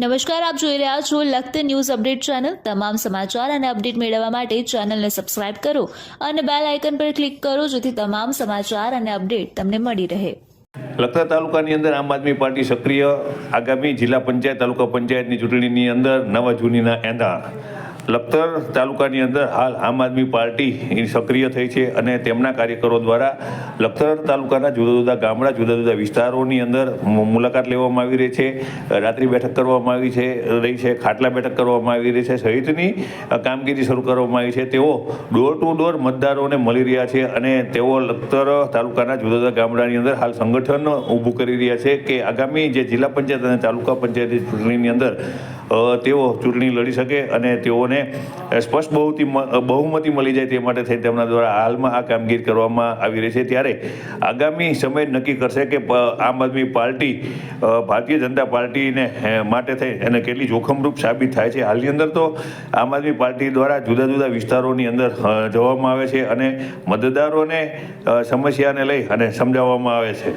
નમસ્કાર, આપ જોઈ રહ્યા છો લખત ન્યૂઝ અપડેટ ચેનલ. તમામ સમાચાર અને અપડેટ મેળવવા માટે ચેનલને સબસ્ક્રાઇબ કરો અને બેલ આઇકન પર ક્લિક કરો જેથી તમામ સમાચાર અને અપડેટ તમને મળી રહે. લખતર તાલુકાની અંદર આમ આદમી પાર્ટી સક્રિય. આગામી જિલ્લા પંચાયત, તાલુકા પંચાયતની ચૂંટણીની અંદર નવા જૂનીના એંધા લખતર તાલુકાની અંદર હાલ આમ આદમી પાર્ટી સક્રિય થઈ છે અને તેમના કાર્યકરો દ્વારા લખતર તાલુકાના જુદા જુદા ગામડા, જુદા જુદા વિસ્તારોની અંદર મુલાકાત લેવામાં આવી રહી છે. રાત્રિ બેઠક કરવામાં આવી છે, રહી છે, ખાટલા બેઠક કરવામાં આવી રહી છે, સહિતની કામગીરી શરૂ કરવામાં આવી છે. તેઓ ડોર ટુ ડોર મતદારોને મળી રહ્યા છે અને તેઓ લખતર તાલુકાના જુદા જુદા ગામડાની અંદર હાલ સંગઠન ઊભું કરી રહ્યા છે કે આગામી જે જિલ્લા પંચાયત અને તાલુકા પંચાયતની ચૂંટણીની અંદર તેઓ ચૂંટણી લડી શકે અને તેઓને સ્પષ્ટ બહુમતી બહુમતી મળી જાય તે માટે થઈ તેમના દ્વારા હાલમાં આ કામગીરી કરવામાં આવી રહી છે. ત્યારે આગામી સમય નક્કી કરશે કે આમ આદમી પાર્ટી ભારતીય જનતા પાર્ટીને માટે થઈ અને કેટલી જોખમરૂપ સાબિત થાય છે. હાલની અંદર તો આમ આદમી પાર્ટી દ્વારા જુદા જુદા વિસ્તારોની અંદર જવામાં આવે છે અને મતદારોને સમસ્યાને લઈ અને સમજાવવામાં આવે છે.